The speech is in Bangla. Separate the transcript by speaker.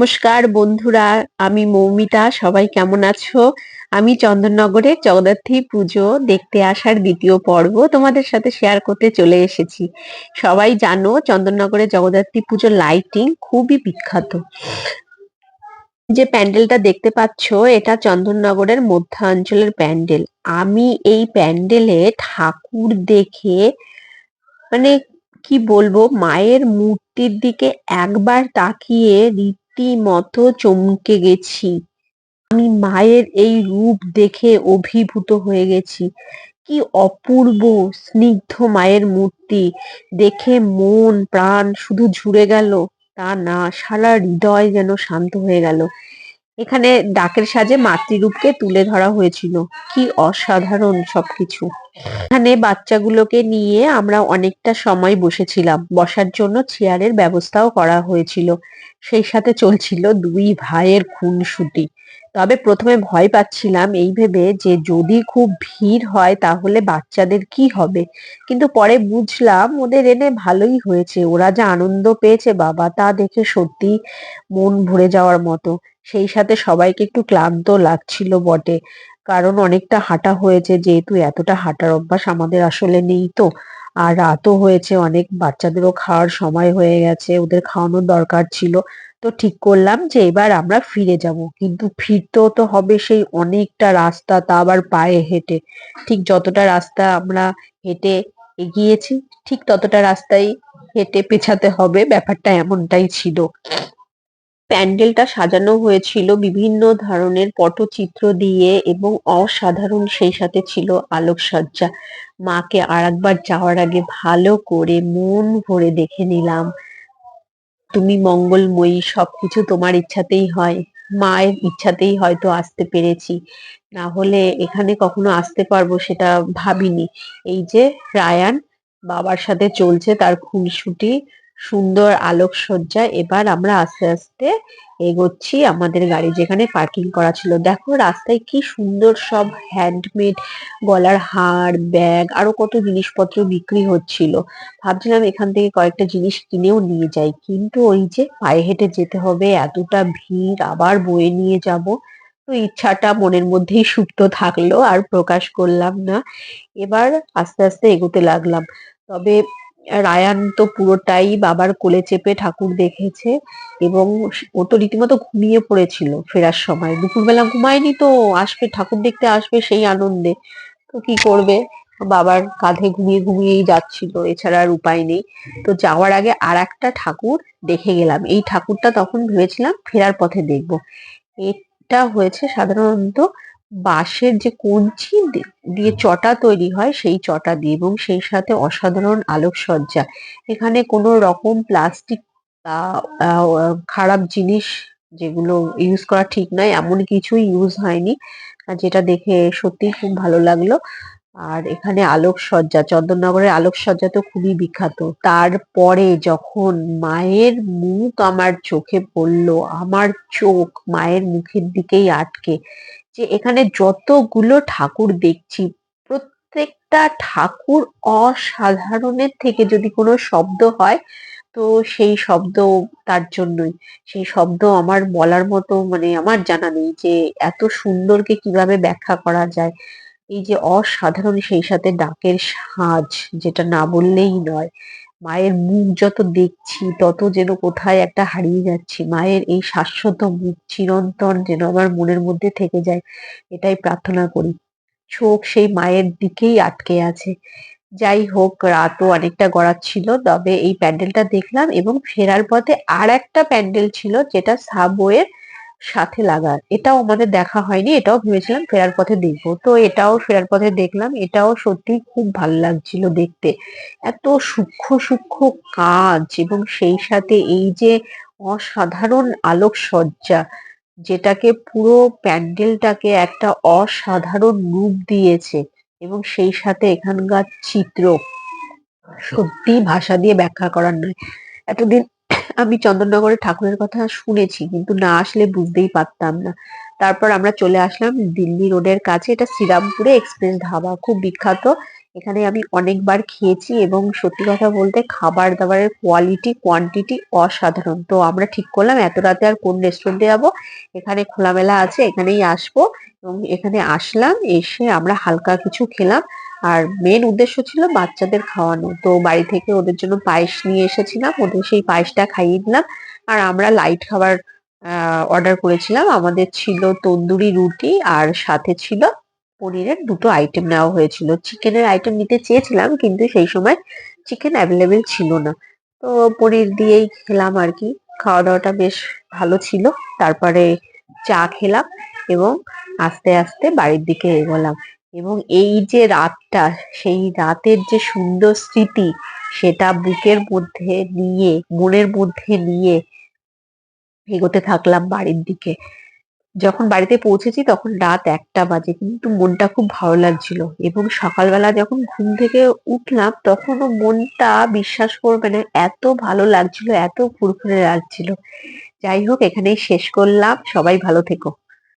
Speaker 1: নমস্কার বন্ধুরা, আমি মৌমিতা, সবাই কেমন আছো? আমি চন্দননগরে জগদ্ধাত্রী পুজো দেখতে আসার দ্বিতীয় পর্ব তোমাদের সাথে শেয়ার করতে চলে এসেছি। সবাই জানো চন্দননগরে জগদ্ধাত্রী পুজো লাইটিং খুবই বিখ্যাত। যে প্যান্ডেলটা দেখতে পাচ্ছ, এটা চন্দননগরের মধ্যাঞ্চলের প্যান্ডেল। আমি এই প্যান্ডেলে ঠাকুর দেখে মানে কি বলব, মায়ের মূর্তির দিকে একবার তাকিয়ে রীতিমতো চমকে গেছি। আমি মায়ের এই রূপ দেখে অভিভূত হয়ে গেছি। কি অপূর্ব স্নিগ্ধ মায়ের মূর্তি। দেখে মন প্রাণ শুধু ঝুড়ে গেল। তা না, সারা হৃদয় যেন শান্ত হয়ে গেল। এখানে ডাকের সাজে মাতৃরূপকে তুলে ধরা হয়েছিল। কি অসাধারণ সবকিছু। এখানে বাচ্চাগুলোকে নিয়ে আমরা অনেকটা সময় বসেছিলাম। বসার জন্য চেয়ারের ব্যবস্থাও করা হয়েছিল। সেই সাথে চলছিল দুই ভাইয়ের খুনসুটি। তবে প্রথমে ভয় পাচ্ছিলাম এই ভেবে যে যদি খুব ভিড় হয় তাহলে বাচ্চাদের কি হবে? কিন্তু পরে বুঝলাম ওদের এনে ভালোই হয়েছে। ওরা যা আনন্দ পেয়েছে বাবা, তা দেখে সত্যি মন ভরে যাওয়ার মতো। সেই সাথে সবাইকে একটু ক্লান্ত লাগছিল বটে। কারণ অনেকটা হাঁটা হয়েছে যেহেতু এতটা হাঁটার অভ্যাস আমাদের আসলে নেই তো। আর রাতও হয়েছে, অনেক বাচ্চাদেরও খাওয়ার সময় হয়ে গেছে, ওদের খাওয়ানোর দরকার ছিল। তো ঠিক করলাম যে এবার আমরা ফিরে যাব। কিন্তু ফিরতেও তো হবে সেই অনেকটা রাস্তা, তা আবার পায়ে হেঁটে। ঠিক যতটা রাস্তা আমরা হেঁটে এগিয়েছি, ঠিক ততটা রাস্তাই হেঁটে পেছাতে হবে। ব্যাপারটা এমনটাই ছিল। প্যান্ডেলটা সাজানো হয়েছিল বিভিন্ন ধরনের পটচিত্র দিয়ে এবং অসাধারণ সেই সাথে ছিল আলোকসজ্জা। মাকে আর একবার যাওয়ার আগে ভালো করে মন ভরে দেখে নিলাম। তুমি মঙ্গলময়ী, সবকিছু তোমার ইচ্ছাতেই হয়। মায়ের ইচ্ছাতেই হয়তো আসতে পেরেছি। না হলে এখানে কখনো আসতে পারব সেটা ভাবিনি। এই যে, রায়ান, বাবার সাথে চলছে তার খুনসুটি। সুন্দর আলোকসজ্জা। এবার আমরা আস্তে আস্তে এগোচ্ছি আমাদের গাড়ি যেখানে পার্কিং করা ছিল। দেখো রাস্তায় কি সুন্দর সব হ্যান্ডমেড গলার হার ব্যাগ আরও কত জিনিসপত্র বিক্রি হচ্ছিল। ভাবছিলাম এখান থেকে কয়েকটা জিনিস কিনেও নিয়ে যাই। কিন্তু ওই যে পায়ে হেঁটে যেতে হবে, এতটা ভিড়, আবার বয়ে নিয়ে যাব। তো ইচ্ছাটা মনের মধ্যেই সুপ্ত থাকল, আর প্রকাশ করলাম না। এবার আস্তে আস্তে এগোতে লাগলাম। তবে রায়ান তো পুরোটাই বাবার কোলে চেপে ঠাকুর দেখেছে এবং ও তো রীতিমতো ঘুমিয়ে পড়েছিল ফেরার সময়। দুপুরবেলা ঘুমায়নি তো, আসবে, ঠাকুর দেখতে আসবে সেই আনন্দে। তো কি করবে? বাবার কাঁধে ঘুমিয়ে ঘুমিয়েই যাচ্ছিল, এছাড়া আর উপায় নেই। তো যাওয়ার আগে আর একটা ঠাকুর দেখে গেলাম। এই ঠাকুরটা তখন ভেবেছিলাম ফেরার পথে দেখব। এটা হয়েছে সাধারণত বাঁশের যে কঞ্চি দিয়ে চটা তৈরি হয়, সেই চটা দিয়ে এবং সেই সাথে অসাধারণ আলোকসজ্জা। এখানে কোনো রকম প্লাস্টিক খারাপ জিনিস যেগুলো ইউজ করা ঠিক নয়, এমন কিছুই ইউজ হয়নি। যেটা দেখে সত্যি খুব ভালো লাগল। আর এখানে আলোকসজ্জা, চন্দননগরের আলোকসজ্জা তো খুবই বিখ্যাত। তারপরে যখন মায়ের মুখ আমার চোখে পড়ল, আমার চোখ মায়ের মুখের দিকেই আটকে। যে এখানে যতগুলো ঠাকুর দেখছি, প্রত্যেকটা ঠাকুর অসাধারণের থেকে যদি কোনো শব্দ হয়, তো সেই শব্দ তার জন্যই। সেই শব্দ আমার বলার মতো মানে আমার জানা নেই যে এত সুন্দরকে কীভাবে ব্যাখ্যা করা যায়। এই যে অসাধারণ সেই সাথে ডাকের সাজ, যেটা না বললেই নয়। মায়ের মুখ যত দেখছি, তত যেন কোথায় একটা হারিয়ে যাচ্ছি। মায়ের এই শাশ্বত মুখ চিরন্তন যেন আমার মনের মধ্যে থেকে যায়, এটাই প্রার্থনা করি। চোখ সেই মায়ের দিকেই আটকে আছে। যাই হোক, রাতও অনেকটা গড়াচ্ছিল, তবে এই প্যান্ডেলটা দেখলাম এবং ফেরার পথে আর একটা প্যান্ডেল ছিল, যেটা সাবওয়ের সাথে লাগা এটাও আমাদের দেখা হয়নি, এটাও ভেবেছিলাম ফেরার পথে দেখব। তো এটাও ফেরার পথে দেখলাম, এটাও সত্যি খুব ভালো লাগছিল দেখতে। এত সূক্ষ্ম সূক্ষ্ম কাজ এবং সেই সাথে এই যে অসাধারণ আলোকসজ্জা, যেটাকে পুরো প্যান্ডেলটাকে একটা অসাধারণ রূপ দিয়েছে এবং সেই সাথে এখানকার চিত্র। সত্যি ভাষা দিয়ে ব্যাখ্যা করার নয়। এতদিন আমি চন্দননগরের ঠাকুরের কথা শুনেছি, কিন্তু না আসলে বুঝতেই পারতাম না। তারপর আমরা চলে আসলাম দিল্লি রোডের কাছে, এটা শ্রীরামপুরে এক্সপ্রেস ধাবা, খুব বিখ্যাত। এখানে আমি অনেকবার খেয়েছি এবং সত্যি কথা বলতে খাবার দাবারের কোয়ালিটি কোয়ান্টিটি অসাধারণ। তো আমরা ঠিক করলাম, এত রাতে আর কোন রেস্টুরেন্টে যাব? এখানে খোলামেলা আছে, এখানেই আসব। এবং এখানে আসলাম, এসে আমরা হালকা কিছু খেলাম। আর মেন উদ্দেশ্য ছিল বাচ্চাদের খাওয়ানো। তো বাড়ি থেকে ওদের জন্য পায়েস নিয়ে এসেছিলাম, ওদের সেই পায়েসটা খাইয়ে দিলাম। আর আমরা লাইট খাবার অর্ডার করেছিলাম। আমাদের ছিল তন্দুরি রুটি আর সাথে ছিল পনিরের দুটো আইটেম নেওয়া হয়েছিল। চিকেনের আইটেম নিতে চেয়েছিলাম, কিন্তু সেই সময় চিকেন অ্যাভেলেবেল ছিল না। তো পনির দিয়েই খেলাম আর কি। খাওয়া দাওয়াটা বেশ ভালো ছিল। তারপরে চা খেলাম এবং আস্তে আস্তে বাড়ির দিকে এগোলাম। এবং এই যে রাতটা, সেই রাতের যে সুন্দর স্মৃতি, সেটা বুকের মধ্যে নিয়ে, মনের মধ্যে নিয়ে এগোতে থাকলাম বাড়ির দিকে। যখন বাড়িতে পৌঁছেছি তখন রাত একটা বাজে, কিন্তু মনটা খুব ভালো লাগছিল এবং সকালবেলা যখন ঘুম থেকে উঠলাম তখনও মনটা বিশ্বাস করবে না, এত ভালো লাগছিল, এত ফুরফুরে লাগছিল। যাই হোক, এখানেই শেষ করলাম। সবাই ভালো থেকো।